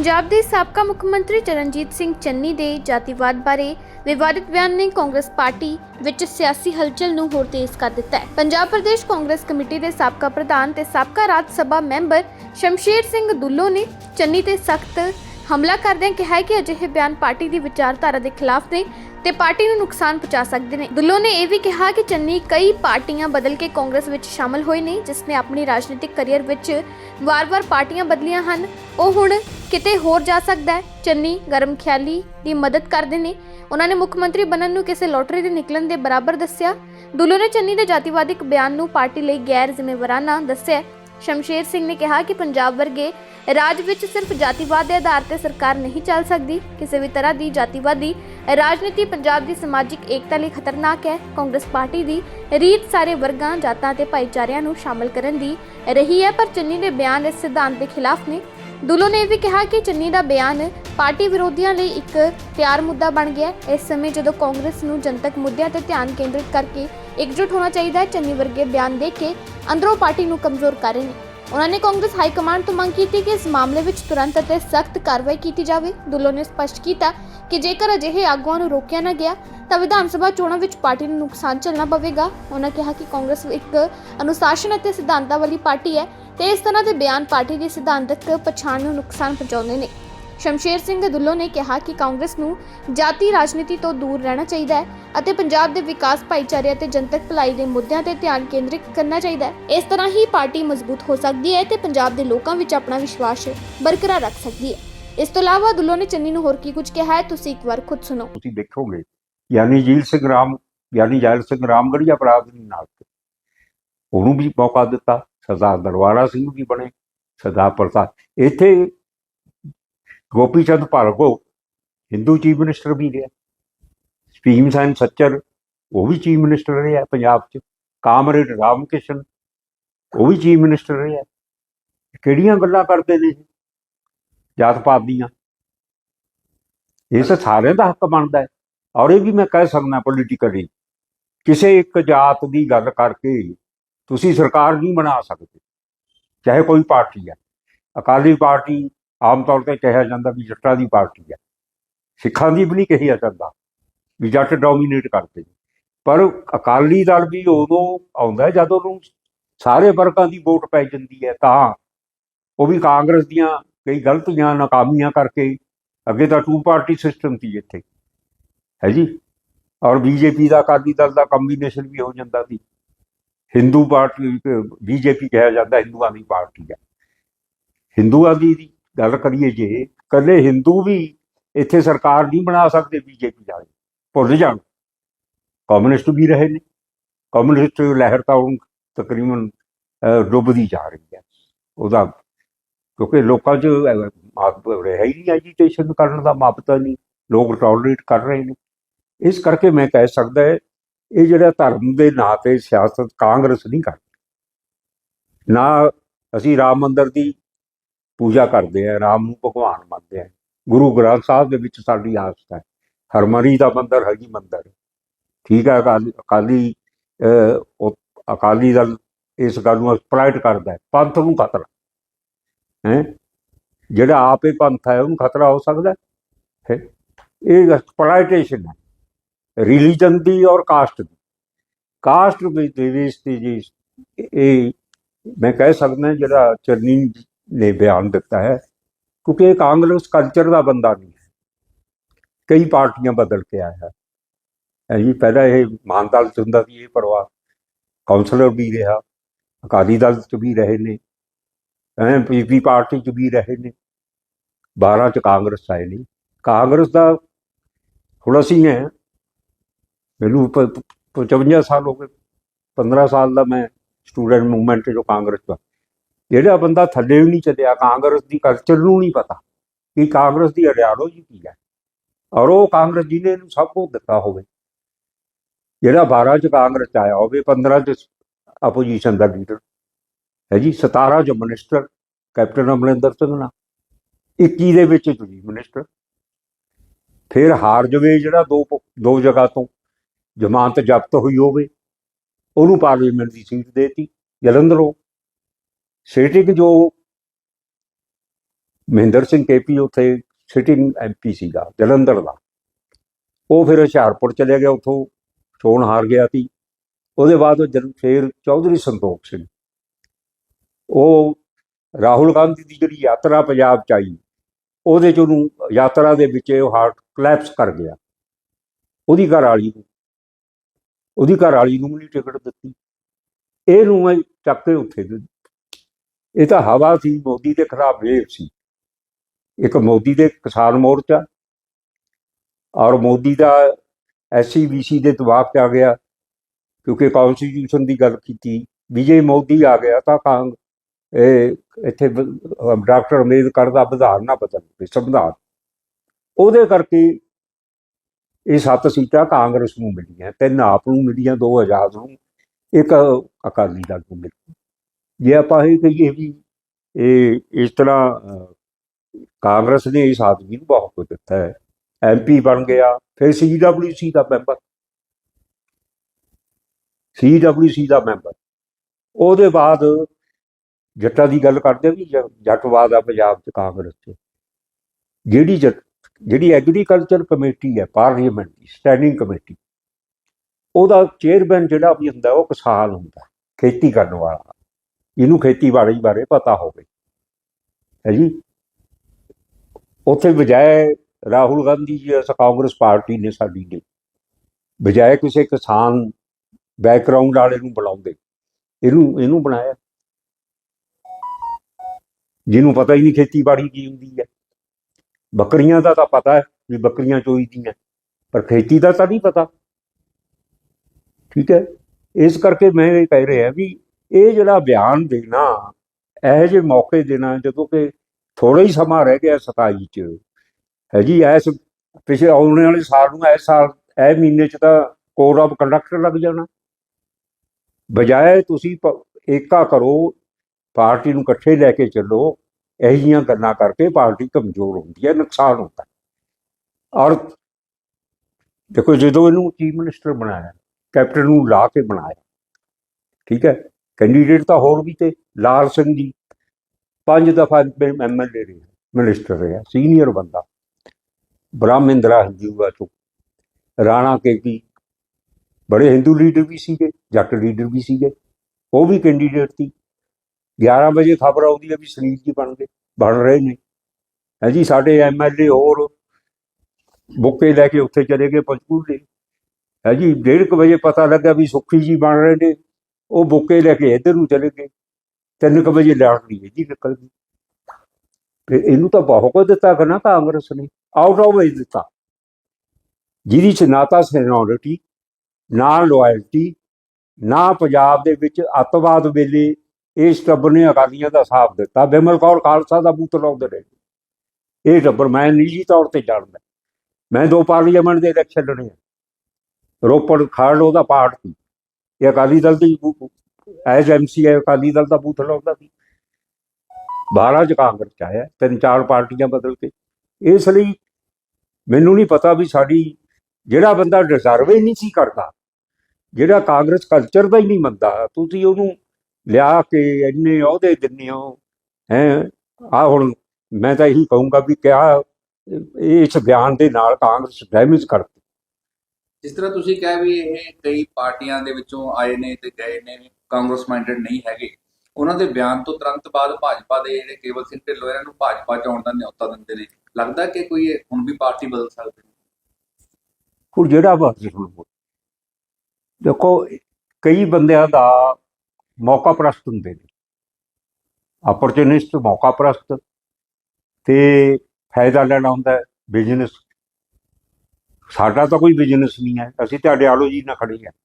ਪੰਜਾਬ ਦੇ ਸਾਬਕਾ ਮੁੱਖ ਮੰਤਰੀ ਚਰਨਜੀਤ ਸਿੰਘ ਚੰਨੀ ਦੇ ਜਾਤੀਵਾਦ ਬਾਰੇ ਵਿਵਾਦਿਤ ਬਿਆਨ ਨੇ ਕਾਂਗਰਸ ਪਾਰਟੀ ਵਿੱਚ ਸਿਆਸੀ ਹਲਚਲ ਨੂੰ ਹੋਰ ਤੇਜ਼ ਕਰ ਦਿੱਤਾ ਹੈ। ਪੰਜਾਬ ਪ੍ਰਦੇਸ਼ ਕਾਂਗਰਸ ਕਮੇਟੀ ਦੇ ਸਾਬਕਾ ਪ੍ਰਧਾਨ ਤੇ ਸਾਬਕਾ ਰਾਜ ਸਭਾ ਮੈਂਬਰ ਸ਼ਮਸ਼ੇਰ ਸਿੰਘ ਦੁੱਲੋ ਨੇ ਚੰਨੀ ਤੇ ਸਖਤ ਹਮਲਾ ਕਰਦਿਆਂ ਕਿਹਾ ਕਿ ਅਜਿਹੇ ਬਿਆਨ ਪਾਰਟੀ ਦੀ ਵਿਚਾਰਧਾਰਾ ਦੇ ਖਿਲਾਫ ਨੇ ਤੇ ਪਾਰਟੀ ਨੂੰ ਨੁਕਸਾਨ ਪਹੁੰਚਾ ਸਕਦੇ ਨੇ। ਦੁੱਲੋ ਨੇ ਇਹ ਵੀ ਕਿਹਾ ਕਿ ਚੰਨੀ ਕਈ ਪਾਰਟੀਆਂ ਬਦਲ ਕੇ ਕਾਂਗਰਸ ਵਿੱਚ ਸ਼ਾਮਲ ਹੋਏ ਨੇ, ਜਿਸ ਨੇ ਆਪਣੀ ਰਾਜਨੀਤਿਕ ਕੈਰੀਅਰ ਵਿੱਚ ਵਾਰ-ਵਾਰ ਪਾਰਟੀਆਂ ਬਦਲੀਆਂ ਹਨ। ਉਹ ਹੁਣ ਕਿਤੇ ਹੋਰ ਜਾ ਸਕਦਾ ਹੈ। ਚੰਨੀ ਗਰਮ ਖਿਆਲੀ ਦੀ ਮਦਦ ਕਰਦੇ ਨੇ। ਉਹਨਾਂ ਨੇ ਮੁੱਖ ਮੰਤਰੀ ਬਣਨ ਨੂੰ ਕਿਸੇ ਲੋਟਰੀ ਦੇ ਨਿਕਲਣ ਦੇ ਬਰਾਬਰ ਦੱਸਿਆ। ਦੁੱਲੋ ਨੇ ਚੰਨੀ ਦੇ ਜਾਤੀਵਾਦਿਕ ਬਿਆਨ ਨੂੰ ਪਾਰਟੀ ਲਈ ਗੈਰ ਜ਼ਿੰਮੇਵਾਰਾਨਾ ਦੱਸਿਆ ਸ਼ਮਸ਼ੇਰ ਸਿੰਘ ਨੇ ਕਿਹਾ ਕਿ ਪੰਜਾਬ ਵਰਗੇ ਰਾਜ ਵਿੱਚ ਸਿਰਫ ਜਾਤੀਵਾਦ ਦੇ ਆਧਾਰ ਤੇ ਸਰਕਾਰ ਨਹੀਂ ਚੱਲ ਸਕਦੀ। ਕਿਸੇ ਵੀ ਤਰ੍ਹਾਂ ਦੀ ਜਾਤੀਵਾਦੀ ਰਾਜਨੀਤੀ ਪੰਜਾਬ ਦੀ ਸਮਾਜਿਕ ਏਕਤਾ ਲਈ ਖਤਰਨਾਕ ਹੈ। ਕਾਂਗਰਸ ਪਾਰਟੀ ਦੀ ਰੀਤ ਸਾਰੇ ਵਰਗਾਂ, ਜਾਤਾਂ ਤੇ ਭਾਈਚਾਰਿਆਂ ਨੂੰ ਸ਼ਾਮਲ ਕਰਨ ਦੀ ਰਹੀ ਹੈ, ਪਰ ਚੰਨੀ ਦੇ ਬਿਆਨ ਇਸ ਸਿਧਾਂਤ ਦੇ ਖਿਲਾਫ ਨੇ। ਦੁਲੋ ਨੇ ਇਹ ਵੀ ਕਿਹਾ ਕਿ ਚੰਨੀ ਦਾ ਬਿਆਨ ਪਾਰਟੀ ਵਿਰੋਧੀਆਂ ਲਈ ਇੱਕ ਤਿਆਰ ਮੁੱਦਾ ਬਣ ਗਿਆ ਇਸ ਸਮੇਂ ਜਦੋਂ ਕਾਂਗਰਸ ਨੂੰ ਜਨਤਕ ਮੁੱਦਿਆਂ ਤੇ ਧਿਆਨ ਕੇਂਦਰਿਤ ਕਰਕੇ ਇਕਜੁੱਟ ਹੋਣਾ ਚਾਹੀਦਾ ਹੈ, ਚੰਨੀ ਵਰਗੇ ਬਿਆਨ ਦੇ ਕੇ ਅੰਦਰੋਂ ਪਾਰਟੀ ਨੂੰ ਕਮਜ਼ੋਰ ਕਰ ਰਹੇ ਨੇ। ਉਹਨਾਂ ਨੇ ਕਾਂਗਰਸ ਹਾਈ ਕਮਾਂਡ ਤੋਂ ਮੰਗ ਕੀਤੀ ਕਿ ਇਸ ਮਾਮਲੇ ਵਿੱਚ ਤੁਰੰਤ ਅਤੇ ਸਖਤ ਕਾਰਵਾਈ ਕੀਤੀ ਜਾਵੇ। ਦੁੱਲੋ ਨੇ ਸਪਸ਼ਟ ਕੀਤਾ ਕਿ ਜੇਕਰ ਅਜਿਹੇ ਆਗੂਆਂ ਨੂੰ ਰੋਕਿਆ ਨਾ ਗਿਆ, ਤਾਂ ਵਿਧਾਨ ਸਭਾ ਚੋਣਾਂ ਵਿੱਚ ਪਾਰਟੀ ਨੂੰ ਨੁਕਸਾਨ ਝੱਲਣਾ ਪਵੇਗਾ। ਉਹਨਾਂ ਕਿਹਾ ਕਿ ਕਾਂਗਰਸ ਇੱਕ ਅਨੁਸ਼ਾਸਨ ਅਤੇ ਸਿਧਾਂਤਾਂ ਵਾਲੀ ਪਾਰਟੀ ਹੈ ਤੇ ਇਸ ਤਰ੍ਹਾਂ ਦੇ ਬਿਆਨ ਪਾਰਟੀ ਦੀ ਸਿਧਾਂਤਕ ਪਛਾਣ ਨੂੰ ਨੁਕਸਾਨ ਪਹੁੰਚਾਉਂਦੇ ਨੇ। ਸ਼ਮਸ਼ੇਰ ਸਿੰਘ ਦੁੱਲੋ ਨੇ ਕਿਹਾ ਕਿ ਕਾਂਗਰਸ ਨੂੰ ਜਾਤੀ ਰਾਜਨੀਤੀ ਤੋਂ ਦੂਰ ਰਹਿਣਾ ਚਾਹੀਦਾ ਹੈ ਅਤੇ ਪੰਜਾਬ ਦੇ ਵਿਕਾਸ ਭਾਈਚਾਰੇ ਅਤੇ ਜਨਤਕ ਭਲਾਈ ਦੇ ਮੁੱਦਿਆਂ ਤੇ ਧਿਆਨ ਕੇਂਦਰਿਤ ਕਰਨਾ ਚਾਹੀਦਾ ਹੈ। ਇਸ ਤਰ੍ਹਾਂ ਹੀ ਪਾਰਟੀ ਮਜ਼ਬੂਤ ਹੋ ਸਕਦੀ ਹੈ ਤੇ ਪੰਜਾਬ ਦੇ ਲੋਕਾਂ ਵਿੱਚ ਆਪਣਾ ਵਿਸ਼ਵਾਸ ਬਰਕਰਾਰ ਰੱਖ ਸਕਦੀ ਹੈ। ਇਸ ਤੋਂ ਇਲਾਵਾ ਦੁੱਲੋ ਨੇ ਚੰਨੀ ਨੂੰ ਹੋਰ ਕੀ ਕੁਝ ਕਿਹਾ ਹੈ, ਤੁਸੀਂ ਇੱਕ ਵਾਰ ਖੁਦ ਸੁਣੋ। ਤੁਸੀਂ ਦੇਖੋਗੇ, ਯਾਨੀ ਜੀਲ ਸਿੰਘ ਰਾਮ, ਯਾਨੀ ਜੈਲ ਸਿੰਘ ਰਾਮਗੜੀਆ ਅਪਰਾਧ ਦੇ ਨਾਲ ਉਹਨੂੰ ਵੀ ਮੌਕਾ ਦਿੱਤਾ, ਸਰਦਾਰ ਦਰਬਾਰਾ ਸਿੰਘ ਵੀ ਬਣੇ, ਸਰਦਾਰ ਪ੍ਰਸਾਦ ਇੱਥੇ ਗੋਪੀ ਚੰਦ ਭਾਰਗੋ ਹਿੰਦੂ ਚੀਫ ਮਿਨਿਸਟਰ ਵੀ ਰਿਹਾ ਭੀਮ ਸੈਨ ਸੱਚਰ ਉਹ ਵੀ ਚੀਫ ਮਿਨਿਸਟਰ ਰਿਹਾ ਪੰਜਾਬ 'ਚ ਕਾਮਰੇਡ ਰਾਮ ਉਹ ਵੀ ਚੀਫ ਮਿਨਿਸਟਰ ਰਿਹਾ ਕਿਹੜੀਆਂ ਗੱਲਾਂ ਕਰਦੇ ਨੇ ਜਾਤ ਪਾਤ ਦੀਆਂ ਇਸ ਸਾਰਿਆਂ ਦਾ ਹੱਕ ਬਣਦਾ ਹੈ ਔਰ ਇਹ ਵੀ ਮੈਂ ਕਹਿ ਸਕਦਾ ਪੋਲੀਟੀਕਲੀ ਕਿਸੇ ਇੱਕ ਜਾਤ ਦੀ ਗੱਲ ਕਰਕੇ ਤੁਸੀਂ ਸਰਕਾਰ ਨਹੀਂ ਬਣਾ ਸਕਦੇ ਚਾਹੇ ਕੋਈ ਪਾਰਟੀ ਹੈ ਅਕਾਲੀ ਪਾਰਟੀ ਆਮ ਤੌਰ ਤੇ ਕਿਹਾ ਜਾਂਦਾ ਵੀ ਜੱਟਾਂ ਦੀ ਪਾਰਟੀ ਹੈ ਸਿੱਖਾਂ ਦੀ ਵੀ ਨਹੀਂ ਕਿਹਾ ਜਾਂਦਾ ਵੀ ਜੱਟ ਡੋਮੀਨੇਟ ਕਰਦੇ ਨੇ। ਪਰ ਅਕਾਲੀ ਦਲ ਵੀ ਉਦੋਂ ਆਉਂਦਾ ਹੈ ਜਦੋਂ ਉਹਨੂੰ ਸਾਰੇ ਵਰਗਾਂ ਦੀ ਵੋਟ ਪੈ ਜਾਂਦੀ ਹੈ ਤਾਂ ਉਹ ਵੀ ਕਾਂਗਰਸ ਦੀਆਂ ਕਈ ਗਲਤੀਆਂ, ਨਾਕਾਮੀਆਂ ਕਰਕੇ ਅੱਗੇ ਤਾਂ ਟੂ ਪਾਰਟੀ ਸਿਸਟਮ ਸੀ ਇੱਥੇ। ਹੈ ਜੀ? ਔਰ ਬੀਜੇਪੀ ਦਾ, ਅਕਾਲੀ ਦਲ ਦਾ ਕੰਬੀਨੇਸ਼ਨ ਵੀ ਹੋ ਜਾਂਦਾ ਸੀ। ਹਿੰਦੂ ਪਾਰਟੀ ਬੀਜੇਪੀ ਕਿਹਾ ਜਾਂਦਾ ਹਿੰਦੂਆਂ ਦੀ ਪਾਰਟੀ ਹੈ ਹਿੰਦੂਆਂ ਦੀ ਦੀ ਗੱਲ ਕਰੀਏ ਜੇ ਕੱਲੇ ਹਿੰਦੂ ਵੀ ਇੱਥੇ ਸਰਕਾਰ ਨਹੀਂ ਬਣਾ ਸਕਦੇ, ਬੀਜੇਪੀ ਵਾਲੇ, ਭੁੱਲ ਜਾਣ। ਕਮਿਊਨਿਸਟ ਵੀ ਰਹੇ ਨੇ। ਕਮਿਊਨਿਸਟ ਲਹਿਰ ਤਾਂ ਹੁਣ ਤਕਰੀਬਨ ਡੁੱਬਦੀ ਜਾ ਰਹੀ ਹੈ। ਉਹਦਾ ਕਿਉਂਕਿ ਲੋਕਾਂ 'ਚ ਰਿਹਾ ਹੀ ਨਹੀਂ ਐਜੀਟੇਸ਼ਨ ਕਰਨ ਦਾ ਮਾਪਤਾ ਨਹੀਂ। ਲੋਕ ਟੋਲਰੇਟ ਕਰ ਰਹੇ ਨੇ। ਇਸ ਕਰਕੇ ਮੈਂ ਕਹਿ ਸਕਦਾ ਹੈ, ਇਹ ਜਿਹੜਾ ਧਰਮ ਦੇ ਨਾਂ ਤੇ ਸਿਆਸਤ ਕਾਂਗਰਸ ਨਹੀਂ ਕਰਦੀ। ਨਾ ਅਸੀਂ ਰਾਮ ਮੰਦਰ ਦੀ ਪੂਜਾ ਕਰਦੇ ਆ, ਰਾਮ ਨੂੰ ਭਗਵਾਨ ਮੰਨਦੇ ਆ। ਗੁਰੂ ਗ੍ਰੰਥ ਸਾਹਿਬ ਦੇ ਵਿੱਚ ਸਾਡੀ ਆਸਥਾ ਹੈ। ਹਰਮਰੀ ਦਾ ਮੰਦਰ ਹੈਗੀ ਮੰਦਰ। ਠੀਕ ਹੈ, ਅਕਾਲੀ ਅਕਾਲੀ ਉਹ ਅਕਾਲੀ ਦਲ ਇਸ ਗੱਲ ਨੂੰ ਐਕਸਪਲਾਈਟ ਕਰਦਾ ਹੈ। ਪੰਥ ਨੂੰ ਖਤਰਾ। ਹੈ? ਜਿਹੜਾ ਆਪੇ ਪੰਥ ਹੈ, ਉਹਨੂੰ ਖਤਰਾ ਹੋ ਸਕਦਾ ਹੈ। ਇਹ ਐਕਸਪਲਾਈਟੇਸ਼ਨ ਹੈ। ਰਿਲੀਜਨ ਦੀ ਔਰ ਕਾਸਟ ਦੀ। ਕਾਸਟ ਦੀ ਦੇ ਵਿੱਚ ਜੀ, ਇਹ ਮੈਂ ਕਹਿ ਸਕਦਾ ਜਿਹੜਾ ਚਰਨੀ ਨੇ ਬਿਆਨ ਦਿੱਤਾ ਹੈ, ਕਿਉਂਕਿ ਇਹ ਕਾਂਗਰਸ ਕਲਚਰ ਦਾ ਬੰਦਾ ਨਹੀਂ ਹੈ। ਕਈ ਪਾਰਟੀਆਂ ਬਦਲ ਕੇ ਆਇਆ ਹੈ। ਜੀ ਪਹਿਲਾਂ ਇਹ ਮਾਨਦਲ ਚ ਹੁੰਦਾ ਸੀ, ਇਹ ਪਰਿਵਾਰ ਕਾਉਂਸਲਰ ਵੀ ਰਿਹਾ, ਅਕਾਲੀ ਦਲ ਚ ਵੀ ਰਹੇ ਨੇ, ਐ ਪੀਪੀ ਪਾਰਟੀ ਚ ਵੀ ਰਹੇ ਨੇ। 12 ਚ ਕਾਂਗਰਸ ਆਏ ਨੇ। ਕਾਂਗਰਸ ਦਾ ਹੁਣ ਅਸੀਂ ਹੈ ਮੈਨੂੰ ਪ- 55 ਸਾਲ ਹੋ ਗਏ 15 ਸਾਲ ਦਾ ਮੈਂ ਸਟੂਡੈਂਟ ਮੂਵਮੈਂਟ ਜੋ ਕਾਂਗਰਸ ਦਾ ਜਿਹੜਾ ਬੰਦਾ ਥੱਲੇ ਵੀ ਨਹੀਂ ਚੱਲਿਆ, ਕਾਂਗਰਸ ਦੀ ਕਲਚਰ ਨੂੰ ਨਹੀਂ ਪਤਾ ਕਿ ਕਾਂਗਰਸ ਦੀ ਆਈਡੀਓਲੋਜੀ ਕੀ ਹੈ। ਔਰ ਉਹ ਕਾਂਗਰਸ ਜਿਹਨੇ ਇਹਨੂੰ ਸਭ ਕੁਝ ਦਿੱਤਾ ਹੋਵੇ। ਜਿਹੜਾ 12 ਚ ਕਾਂਗਰਸ ਆਇਆ ਹੋਵੇ 15 ਚ ਆਪੋਜੀਸ਼ਨ ਦਾ ਲੀਡਰ ਹੈ ਜੀ 17 ਚ ਮਿਨਿਸਟਰ ਕੈਪਟਨ ਅਮਰਿੰਦਰ ਸਿੰਘ ਨਾਲ 21 ਦੇ ਵਿੱਚ ਤੁਸੀਂ ਮਿਨਿਸਟਰ ਫਿਰ ਹਾਰ ਜਵੇ ਜਿਹੜਾ ਦੋ ਦੋ ਜਗ੍ਹਾ ਤੋਂ ਜ਼ਮਾਨਤ ਜ਼ਬਤ ਹੋਈ ਹੋਵੇ, ਉਹਨੂੰ ਪਾਰਲੀਮੈਂਟ ਦੀ ਸੀਟ ਦੇਤੀ, ਜਲੰਧਰੋਂ। ਸਿਟਿੰਗ ਜੋ ਮਹਿੰਦਰ ਸਿੰਘ ਕੇਪੀ ਉੱਥੇ ਸਿਟਿੰਗ ਐਮਪੀ ਸੀਗਾ, ਜਲੰਧਰ ਦਾ। ਉਹ ਫਿਰ ਹੁਸ਼ਿਆਰਪੁਰ ਚਲੇ ਗਿਆ ਉੱਥੋਂ ਚੋਣ ਹਾਰ ਗਿਆ ਸੀ। ਉਹਦੇ ਬਾਅਦ ਉਹ ਜਨ ਫਿਰ ਚੌਧਰੀ ਸੰਤੋਖ ਸਿੰਘ। ਉਹ ਰਾਹੁਲ ਗਾਂਧੀ ਦੀ ਜਿਹੜੀ ਯਾਤਰਾ ਪੰਜਾਬ ਚ ਆਈ, ਉਹਦੇ ਚ ਉਹਨੂੰ ਯਾਤਰਾ ਦੇ ਵਿੱਚ ਉਹ ਹਾਰਟ ਕਲੈਪਸ ਕਰ ਗਿਆ। ਉਹਦੀ ਘਰ ਵਾਲੀ ਨੂੰ, ਉਹਦੀ ਘਰ ਵਾਲੀ ਨੂੰ ਵੀ ਨਹੀਂ ਟਿਕਟ ਦਿੱਤੀ। ਇਹਨੂੰ ਮੈਂ ਚੱਕ ਕੇ ਉੱਥੇ ਇਹ ਤਾਂ ਹਵਾ ਸੀ, ਮੋਦੀ ਦੇ ਖਿਲਾਫ ਵੇਵ ਸੀ। ਇੱਕ ਮੋਦੀ ਦੇ ਕਿਸਾਨ ਮੋਰਚਾ ਔਰ ਮੋਦੀ ਦਾ ਐਸਸੀਬੀਸੀ ਦੇ ਦਬਾਅ 'ਚ ਆ ਗਿਆ, ਕਿਉਂਕਿ ਕਨਸਟੀਟਿਊਸ਼ਨ ਦੀ ਗੱਲ ਕੀਤੀ, ਵਿਜੇ ਮੋਦੀ ਆ ਗਿਆ ਤਾਂ ਕਾਂਗ ਇਹ ਇੱਥੇ ਡਾਕਟਰ ਅੰਬੇਦਕਰ ਦਾ ਵਿਧਾਨ ਨਾ ਬਦਲ ਸੰਵਿਧਾਨ। ਉਹਦੇ ਕਰਕੇ ਇਹ ਸੱਤ ਸੀਟਾਂ ਕਾਂਗਰਸ ਨੂੰ ਮਿਲੀਆਂ, ਤਿੰਨ ਆਪ ਨੂੰ ਮਿਲੀਆਂ, ਦੋ ਆਜ਼ਾਦ ਨੂੰ, ਇੱਕ ਅਕਾਲੀ ਦਲ ਨੂੰ ਮਿਲੀ ਜੇ ਆਪਾਂ ਇਹ ਕਹੀਏ ਵੀ ਇਹ ਇਸ ਤਰ੍ਹਾਂ ਕਾਂਗਰਸ ਨੇ ਇਸ ਆਦਮੀ ਨੂੰ ਬਹੁਤ ਕੁਝ ਦਿੱਤਾ ਹੈ। ਐਮਪੀ ਬਣ ਗਿਆ, ਫਿਰ ਸੀਡਬਲਯੂਸੀ ਦਾ ਮੈਂਬਰ। ਸੀਡਬਲਯੂਸੀ ਦਾ ਮੈਂਬਰ। ਉਹਦੇ ਬਾਅਦ ਜੱਟਾਂ ਦੀ ਗੱਲ ਕਰਦੇ ਵੀ ਜ- ਜੱਟਵਾਦ ਆ ਪੰਜਾਬ ਚ, ਕਾਂਗਰਸ ਚ। ਜਿਹੜੀ ਜੱਟ, ਜਿਹੜੀ ਐਗਰੀਕਲਚਰ ਕਮੇਟੀ ਹੈ, ਪਾਰਲੀਮੈਂਟ ਦੀ, ਸਟੈਂਡਿੰਗ ਕਮੇਟੀ, ਉਹਦਾ ਚੇਅਰਮੈਨ ਜਿਹੜਾ ਵੀ ਹੁੰਦਾ, ਉਹ ਕਿਸਾਨ ਹੁੰਦਾ, ਖੇਤੀ ਕਰਨ ਵਾਲਾ। ਇਹਨੂੰ ਖੇਤੀਬਾੜੀ ਬਾਰੇ ਪਤਾ ਹੋਵੇ। ਹੈ ਜੀ? ਉੱਥੇ ਬਜਾਏ ਰਾਹੁਲ ਗਾਂਧੀ ਜੀ ਅਸ ਕਾਂਗਰਸ ਪਾਰਟੀ ਨੇ ਸਾਡੀ ਨੇ ਬਜਾਏ ਕਿਸੇ ਕਿਸਾਨ ਬੈਕਗ੍ਰਾਉਂਡ ਵਾਲੇ ਨੂੰ ਬੁਲਾਉਂਦੇ। ਇਹਨੂੰ ਇਹਨੂੰ ਬਣਾਇਆ। ਜਿਹਨੂੰ ਪਤਾ ਹੀ ਨਹੀਂ ਖੇਤੀਬਾੜੀ ਕੀ ਹੁੰਦੀ ਹੈ। ਬੱਕਰੀਆਂ ਦਾ ਤਾਂ ਪਤਾ ਹੈ ਵੀ ਬੱਕਰੀਆਂ ਚੋਈਦੀਆਂ। ਪਰ ਖੇਤੀ ਦਾ ਤਾਂ ਨਹੀਂ ਪਤਾ। ਠੀਕ ਹੈ? ਇਸ ਕਰਕੇ ਮੈਂ ਇਹ ਕਹਿ ਰਿਹਾ ਵੀ ਇਹ ਜਿਹੜਾ ਬਿਆਨ ਦੇਣਾ, ਇਹੋ ਜਿਹੇ ਮੌਕੇ ਦੇਣਾ, ਜਦੋਂ ਕਿ ਥੋੜਾ ਹੀ ਸਮਾਂ ਰਹਿ ਗਿਆ 27 ਚ। ਹੈ ਜੀ ਐਸ ਪਿਛੇ ਆਉਣ ਵਾਲੇ ਸਾਲ ਨੂੰ, ਇਸ ਸਾਲ, ਇਹ ਮਹੀਨੇ ਚ ਤਾਂ ਕੋਡ ਆਫ ਕੰਡਕਟ ਲੱਗ ਜਾਣਾ। ਬਜਾਏ ਤੁਸੀਂ ਪ- ਏਕਾ ਕਰੋ, ਪਾਰਟੀ ਨੂੰ ਇਕੱਠੇ ਲੈ ਕੇ ਚੱਲੋ, ਇਹੋ ਜਿਹੀਆਂ ਗੱਲਾਂ ਕਰਕੇ ਪਾਰਟੀ ਕਮਜ਼ੋਰ ਹੁੰਦੀ ਹੈ, ਨੁਕਸਾਨ ਹੁੰਦਾ। ਔਰ ਦੇਖੋ ਜਦੋਂ ਇਹਨੂੰ ਚੀਫ ਮਿਨਿਸਟਰ ਬਣਾਇਆ, ਕੈਪਟਨ ਨੂੰ ਲਾ ਕੇ ਬਣਾਇਆ, ਠੀਕ ਹੈ? ਕੈਂਡੀਡੇਟ ਤਾਂ ਹੋਰ ਵੀ ਤੇ ਲਾਲ ਸਿੰਘ ਜੀ ਪੰਜ ਦਫਾ ਐਮਐਲਏ ਰਹੇ, ਮਿਨਿਸਟਰ ਰਿਹਾ, ਸੀਨੀਅਰ ਬੰਦਾ। ਬ੍ਰਹਮਿੰਦਰਾ ਹਿੰਦੂਆ ਤੋਂ। ਰਾਣਾ ਕੇਕੀ ਬੜੇ ਹਿੰਦੂ ਲੀਡਰ ਵੀ ਸੀਗੇ, ਜੱਟ ਲੀਡਰ ਵੀ ਸੀਗੇ। ਉਹ ਵੀ ਕੈਂਡੀਡੇਟ ਸੀ। 11 ਵਜੇ ਖਬਰ ਆਉਂਦੀ ਹੈ ਵੀ ਸੁਨੀਲ ਜੀ ਬਣ ਗਏ, ਬਣ ਰਹੇ ਨੇ। ਹੈ ਜੀ, ਸਾਡੇ ਐਮਐਲਏ ਹੋਰ ਬੁੱਕੇ ਲੈ ਕੇ ਉੱਥੇ ਚਲੇ ਗਏ ਪੰਚਕੂਲੇ। ਹੈ ਜੀ 1:30 ਵਜੇ ਪਤਾ ਲੱਗਾ ਵੀ ਸੁੱਖੀ ਜੀ ਬਣ ਰਹੇ ਨੇ। ਉਹ ਬੁੱਕੇ ਲੈ ਕੇ ਇੱਧਰ ਨੂੰ ਚਲੇ ਗਏ। ਤਿੰਨ ਕੁ ਵਜੇ ਲੈਟ ਨਹੀਂ ਜੀ ਨਿਕਲ ਗਈ। ਫਿਰ ਇਹਨੂੰ ਤਾਂ ਬਹੁਤ ਦਿੱਤਾ ਕਿ ਨਾ ਕਾਂਗਰਸ ਨੇ। ਆਊਟ ਆਫ ਵੇਜ ਦਿੱਤਾ। ਜਿਹਦੀ ਚ ਨਾ ਤਾਂ ਸੈਨੋਰਿਟੀ ਨਾ ਲਾਇਲਟੀ ਨਾ ਪੰਜਾਬ ਦੇ ਵਿੱਚ ਅੱਤਵਾਦ ਵੇਲੇ ਇਸ ਟੱਬਰ ਨੇ ਅਕਾਲੀਆਂ ਦਾ ਸਾਥ ਦਿੱਤਾ। ਬਿਮਲ ਕੌਰ ਖਾਲਸਾ ਦਾ ਬੂਤ ਲਾਉਂਦੇ ਰਹੇ। ਇਹ ਟੱਬਰ ਮੈਂ ਨਿੱਜੀ ਤੌਰ ਤੇ ਜਾਣਦਾ ਮੈਂ ਦੋ ਪਾਰਲੀਮੈਂਟ ਦੇ ਇਲੈਕਸ਼ਨ ਲੜੇ ਰੋਪੜ ਖਾੜ ਉਹਦਾ ਪਾਰਟ ਸੀ। ਇਹ ਅਕਾਲੀ ਦਲ ਦੀ ਐਜ਼ ਐਮਸੀ ਹੈ, ਅਕਾਲੀ ਦਲ ਦਾ ਬੂਥ ਲਾਉਂਦਾ ਸੀ 12 ਚ ਕਾਂਗਰਸ ਚ ਆਇਆ, ਤਿੰਨ ਚਾਰ ਪਾਰਟੀਆਂ ਬਦਲ ਕੇ। ਇਸ ਲਈ ਮੈਨੂੰ ਨਹੀਂ ਪਤਾ ਵੀ ਸਾਡੀ, ਜਿਹੜਾ ਬੰਦਾ ਡਿਜ਼ਰਵ ਹੀ ਨਹੀਂ ਸੀ ਕਰਦਾ, ਜਿਹੜਾ ਕਾਂਗਰਸ ਕਲਚਰ ਦਾ ਹੀ ਨਹੀਂ ਮੰਨਦਾ, ਤੁਸੀਂ ਉਹਨੂੰ ਲਿਆ ਕੇ ਇੰਨੇ ਅਹੁਦੇ ਦਿੰਦੇ ਹੋ, ਹੈ? ਆ ਹੁਣ ਮੈਂ ਤਾਂ ਇਹੀ ਕਹੂੰਗਾ ਵੀ ਕਿਆ ਇਹ ਇਸ ਬਿਆਨ ਦੇ ਨਾਲ ਕਾਂਗਰਸ ਡੈਮੇਜ ਕਰਦੀ ਜਿਸ ਤਰ੍ਹਾਂ ਤੁਸੀਂ ਕਿਹਾ ਵੀ ਇਹ ਕਈ ਪਾਰਟੀਆਂ ਦੇ ਵਿੱਚੋਂ ਆਏ ਨੇ ਤੇ ਗਏ ਨੇ, ਕਾਂਗਰਸ ਮਾਈਂਡਡ ਨਹੀਂ ਹੈਗੇ, ਉਹਨਾਂ ਦੇ ਬਿਆਨ ਤੋਂ ਤੁਰੰਤ ਬਾਅਦ ਭਾਜਪਾ ਦੇ ਜਿਹੜੇ ਕੇਵਲ ਸਿੰਘ ਢਿੱਲੋਂ ਇਹਨਾਂ ਨੂੰ ਭਾਜਪਾ ਚ ਆਉਣ ਦਾ ਨਿਯੋਤਾ ਦਿੰਦੇ ਨੇ। ਲੱਗਦਾ ਕਿ ਕੋਈ ਹੁਣ ਵੀ ਪਾਰਟੀ ਬਦਲ ਸਕਦੀ ਹੈ? ਹੁਣ ਜਿਹੜਾ ਮਰਜ਼ੀ ਹੁਣ ਦੇਖੋ, ਕਈ ਬੰਦਿਆਂ ਦਾ ਮੌਕਾ ਪ੍ਰਸਤ ਹੁੰਦੇ ਨੇ। ਆਪਰਚੂਨਿਸਟ ਮੌਕਾ ਪ੍ਰਸਤ ਤੇ ਫਾਇਦਾ ਲੈਣਾ ਹੁੰਦਾ ਬਿਜ਼ਨਸ ਸਾਡਾ ਤਾਂ ਕੋਈ ਬਿਜ਼ਨਸ ਨਹੀਂ ਹੈ। ਅਸੀਂ ਤੁਹਾਡੇ ਆਲੋ ਜੀ ਨਾਲ ਖੜੇ ਹਾਂ।